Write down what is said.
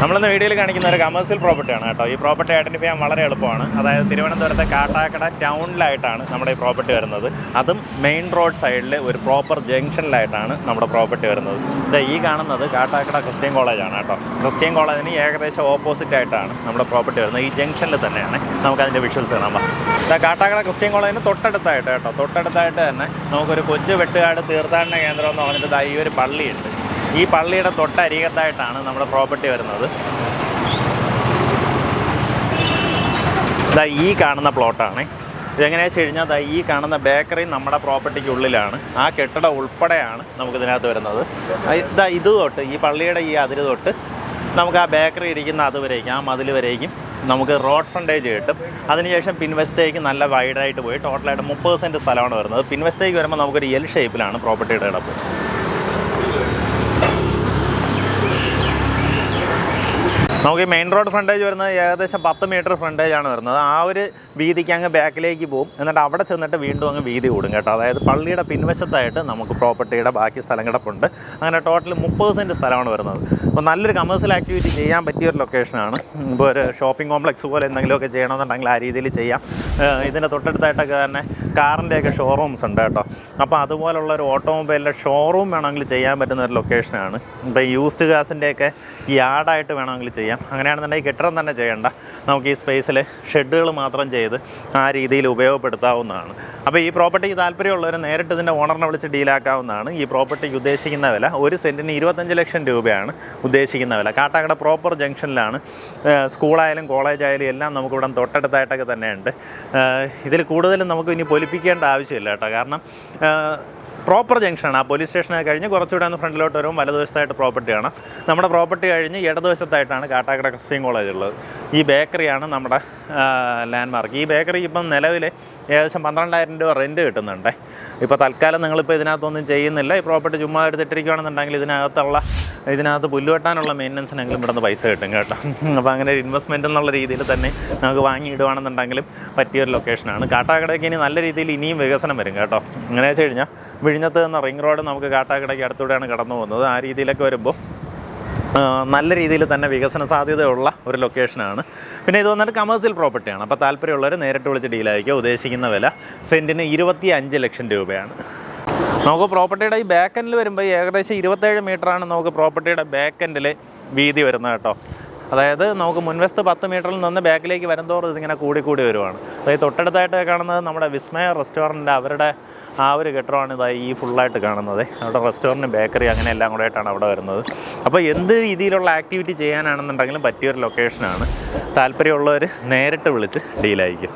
നമ്മളിന്ന് വീഡിയോയിൽ കാണിക്കുന്ന ഒരു കമേഴ്സ്യൽ പ്രോപ്പർട്ടിയാണ് കേട്ടോ. ഈ പ്രോപ്പർട്ടി ഐഡന്റിഫൈ ചെയ്യാൻ വളരെ എളുപ്പമാണ്. അതായത് തിരുവനന്തപുരത്തെ കാട്ടാക്കട ടൗണിലായിട്ടാണ് നമ്മുടെ ഈ പ്രോപ്പർട്ടി വരുന്നത്. അതും മെയിൻ റോഡ് സൈഡിൽ ഒരു പ്രോപ്പർ ജംഗ്ഷനിലായിട്ടാണ് നമ്മുടെ പ്രോപ്പർട്ടി വരുന്നത്. ഇത് ഈ കാണുന്നത് കാട്ടാക്കട ക്രിസ്ത്യൻ കോളേജാണ് കേട്ടോ. ക്രിസ്ത്യൻ കോളേജിന് ഏകദേശം ഓപ്പോസിറ്റ് ആയിട്ടാണ് നമ്മുടെ പ്രോപ്പർട്ടി വരുന്നത്. ഈ ജംഗ്ഷനിൽ തന്നെയാണ് നമുക്ക് അതിന്റെ വിഷ്വൽസ് കാണാൻ പറ്റും കാട്ടാക്കട ക്രിസ്ത്യൻ കോളേജിന് തൊട്ടടുത്തായിട്ട് കേട്ടോ. തൊട്ടടുത്തായിട്ട് തന്നെ നമുക്കൊരു കൊച്ചു വെട്ടുകാട് തീർത്ഥാടന കേന്ദ്രം എന്ന് പറഞ്ഞിട്ട് ഈ ഒരു പള്ളിയുണ്ട്. ഈ പള്ളിയുടെ തൊട്ടരികത്തായിട്ടാണ് നമ്മുടെ പ്രോപ്പർട്ടി വരുന്നത്. ഇതാ ഈ കാണുന്ന പ്ലോട്ടാണ്. ഇതെങ്ങനെയാണെന്ന് വെച്ച് കഴിഞ്ഞാൽ ദാ ഈ കാണുന്ന ബേക്കറി നമ്മുടെ പ്രോപ്പർട്ടിക്ക് ഉള്ളിലാണ്. ആ കെട്ടിടം ഉൾപ്പെടെയാണ് നമുക്ക് ഇതിനകത്ത് വരുന്നത് ഇതാ ഇത് തൊട്ട് ഈ പള്ളിയുടെ ഈ അതിര് തൊട്ട് നമുക്ക് ആ ബേക്കറി ഇരിക്കുന്ന അതുവരേക്കും ആ മതിൽ വരേക്കും നമുക്ക് റോഡ് ഫ്രണ്ടേജ് കിട്ടും. അതിനുശേഷം പിൻവശത്തേക്ക് നല്ല വൈഡായിട്ട് പോയി. ടോട്ടലായിട്ട് മുപ്പത് സെന്റ് സ്ഥലമാണ് വരുന്നത്. പിൻവശത്തേക്ക് വരുമ്പോൾ നമുക്കൊരു എൽ ഷേപ്പിലാണ് പ്രോപ്പർട്ടിയുടെ കിടപ്പ്. നമുക്ക് മെയിൻ റോഡ് ഫ്രണ്ടേജ് വരുന്നത് ഏകദേശം പത്ത് മീറ്റർ ഫ്രണ്ടേജ് ആണ് വരുന്നത്. ആ ഒരു വീതിക്ക് അങ്ങ് ബാക്കിലേക്ക് പോകും എന്നിട്ട് അവിടെ ചെന്നിട്ട് വീണ്ടും അങ്ങ് വീതി കൂടും കേട്ടോ. അതായത് പള്ളിയുടെ പിൻവശത്തായിട്ട് നമുക്ക് പ്രോപ്പർട്ടിയുടെ ബാക്കി സ്ഥലം കിടപ്പുണ്ട് അങ്ങനെ ടോട്ടൽ മുപ്പത് സെന്റ് സ്ഥലമാണ് വരുന്നത്. അപ്പോൾ നല്ലൊരു കമേഴ്സ്യൽ ആക്ടിവിറ്റി ചെയ്യാൻ പറ്റിയ ഒരു ലൊക്കേഷനാണ് ഇപ്പോൾ ഒരു ഷോപ്പിംഗ് കോംപ്ലക്സ് പോലെ എന്തെങ്കിലുമൊക്കെ ചെയ്യണമെന്നുണ്ടെങ്കിൽ ആ രീതിയിൽ ചെയ്യാം. ഇതിന്റെ തൊട്ടടുത്തായിട്ടൊക്കെ തന്നെ കാറിന്റെയൊക്കെ ഷോറൂംസ് ഉണ്ട് കേട്ടോ. അപ്പോൾ അതുപോലുള്ള ഒരു ഓട്ടോമൊബൈലിന്റെ ഷോറൂം വേണമെങ്കിൽ ചെയ്യാൻ പറ്റുന്ന ഒരു ലൊക്കേഷനാണ് ഇപ്പോൾ യൂസ്ഡ് ഗ്യാസിന്റെയൊക്കെ യാർഡായിട്ട് വേണമെങ്കിൽ ചെയ്യാം. അങ്ങനെയാണെന്നുണ്ടെങ്കിൽ കെട്ടിടം തന്നെ ചെയ്യേണ്ട. നമുക്ക് ഈ സ്പേസിൽ ഷെഡുകൾ മാത്രം ചെയ്ത് ആ രീതിയിൽ ഉപയോഗപ്പെടുത്താവുന്നതാണ്. അപ്പോൾ ഈ പ്രോപ്പർട്ടിക്ക് താല്പര്യമുള്ളവർ നേരിട്ട് ഇതിന്റെ ഓണറിനെ വിളിച്ച് ഡീലാക്കാവുന്നതാണ് ഈ പ്രോപ്പർട്ടിക്ക് ഉദ്ദേശിക്കുന്ന വില ഒരു സെന്റിന് ഇരുപത്തഞ്ച് ലക്ഷം രൂപയാണ് ഉദ്ദേശിക്കുന്ന വില. കാട്ടാക്കട പ്രോപ്പർ ജംഗ്ഷനിലാണ് സ്കൂളായാലും കോളേജായാലും എല്ലാം നമുക്കിവിടെ തൊട്ടടുത്തായിട്ടൊക്കെ തന്നെയുണ്ട്. ഇതിൽ കൂടുതലും നമുക്ക് ഇനി പൊലിപ്പിക്കേണ്ട ആവശ്യമില്ല കേട്ടോ. കാരണം പ്രോപ്പർ ജംഗ്ഷനാണ്. ആ പോലീസ് സ്റ്റേഷനൊക്കെ കഴിഞ്ഞ് കുറച്ചുകൂടെ ഒന്ന് ഫ്രണ്ടിലോട്ട് വരും വലതുവശത്തായിട്ട് പ്രോപ്പർട്ടിയാണ്. നമ്മുടെ പ്രോപ്പർട്ടി കഴിഞ്ഞ് ഇടതുവശത്തായിട്ടാണ് കാട്ടാക്കട ക്രിസ്ത്യൻ കോളേജ് ഉള്ളത്. ഈ ബേക്കറിയാണ് നമ്മുടെ ലാൻഡ്മാർക്ക്. ഈ ബേക്കറി ഇപ്പം നിലവിൽ ഏകദേശം പന്ത്രണ്ടായിരം രൂപ റെന്റ് കിട്ടുന്നുണ്ട്. ഇപ്പോൾ തൽക്കാലം നിങ്ങളിപ്പോൾ ഇതിനകത്തൊന്നും ചെയ്യുന്നില്ല. ഈ പ്രോപ്പർട്ടി ചുമ്മാ എടുത്തിട്ടിരിക്കുകയാണെന്നുണ്ടെങ്കിൽ ഇതിനകത്തുള്ള ഇതിനകത്ത് പുല്ലുവെട്ടാനുള്ള മെയിന്റനൻസിനെങ്കിലും ഇവിടെ നിന്ന് പൈസ കിട്ടും കേട്ടോ. അപ്പോൾ അങ്ങനെ ഒരു ഇൻവെസ്റ്റ്മെന്റ് എന്നുള്ള രീതിയിൽ തന്നെ നമുക്ക് വാങ്ങിയിടുവാണെന്നുണ്ടെങ്കിലും പറ്റിയൊരു ലൊക്കേഷനാണ് കാട്ടാക്കടയ്ക്ക് ഇനി നല്ല രീതിയിൽ ഇനിയും വികസനം വരും കേട്ടോ. അങ്ങനെ വെച്ച് കഴിഞ്ഞാൽ വിഴിഞ്ഞത്ത് നിന്ന് റിംഗ് റോഡ് നമുക്ക് കാട്ടാക്കടയ്ക്ക് അടുത്തൂടെയാണ് കടന്നു പോകുന്നത്. ആ രീതിയിലൊക്കെ വരുമ്പോൾ നല്ല രീതിയിൽ തന്നെ വികസന സാധ്യതയുള്ള ഒരു ലൊക്കേഷനാണ്. പിന്നെ ഇത് വന്നിട്ട് കമേഴ്സ്യൽ പ്രോപ്പർട്ടിയാണ് അപ്പോൾ താല്പര്യമുള്ളവർ നേരിട്ട് വിളിച്ച് ഡീലായിരിക്കും ഉദ്ദേശിക്കുന്ന വില സെന്റിന് ഇരുപത്തി അഞ്ച് ലക്ഷം രൂപയാണ്. നമുക്ക് പ്രോപ്പർട്ടിയുടെ ഈ ബാക്ക് എൻഡിൽ വരുമ്പോൾ ഏകദേശം ഇരുപത്തേഴ് മീറ്ററാണ് നമുക്ക് പ്രോപ്പർട്ടിയുടെ ബാക്ക് എൻഡിൽ വീതി വരുന്നത് കേട്ടോ. അതായത് നമുക്ക് മുൻവശത്ത് പത്ത് മീറ്ററിൽ നിന്ന് ബാക്കിലേക്ക് വരുന്നതോറും ഇതിങ്ങനെ കൂടി കൂടി വരുവാണ് ഈ തൊട്ടടുത്തായിട്ട് കാണുന്നത് നമ്മുടെ വിസ്മയ റെസ്റ്റോറന്റ് അവരുടെ ആ ഒരു കെട്ടിടമാണ് ഇതായി ഈ ഫുള്ളായിട്ട് കാണുന്നത്. അവിടെ റെസ്റ്റോറന്റ് ബേക്കറി അങ്ങനെ എല്ലാം കൂടെ ആയിട്ടാണ് അവിടെ വരുന്നത്. അപ്പോൾ എന്ത് രീതിയിലുള്ള ആക്ടിവിറ്റി ചെയ്യാനാണെന്നുണ്ടെങ്കിലും പറ്റിയൊരു ലൊക്കേഷനാണ് താല്പര്യമുള്ളവർ നേരിട്ട് വിളിച്ച് ഡീലായിരിക്കും